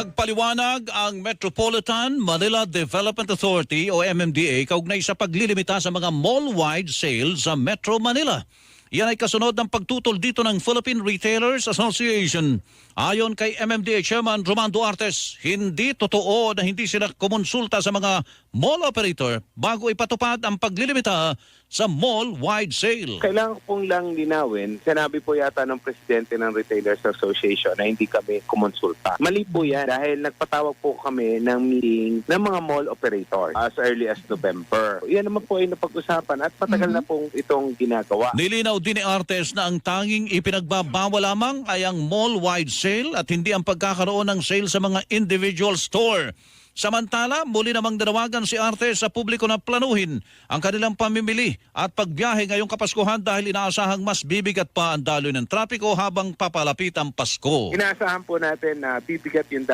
Nagpaliwanag ang Metropolitan Manila Development Authority o MMDA kaugnay sa paglilimita sa mga mall-wide sales sa Metro Manila. Yan ay kasunod ng pagtutol dito ng Philippine Retailers Association. Ayon kay MMDA Chairman Roman Duartes, hindi totoo na hindi sila kumonsulta sa mga mall operator bago ipatupad ang paglilimita sa mall-wide sale. Kailangan ko pong lang linawin, sinabi po yata ng presidente ng Retailers Association na hindi kami kumonsulta. Mali po yan dahil nagpatawag po kami ng meeting ng mga mall operators as early as November. Yan naman po ay napag-usapan at matagal na pong itong ginagawa. Nilinaw din ni Artes na ang tanging ipinagbabawal lamang ay ang mall-wide sale at hindi ang pagkakaroon ng sale sa mga individual store. Samantala, muli namang danawagan si Artes sa publiko na planuhin ang kanilang pamimili at pagbiyahe ngayong Kapaskuhan dahil inaasahang mas bibigat pa ang daloy ng trapiko habang papalapit ang Pasko. Inaasahan po natin na bibigat yung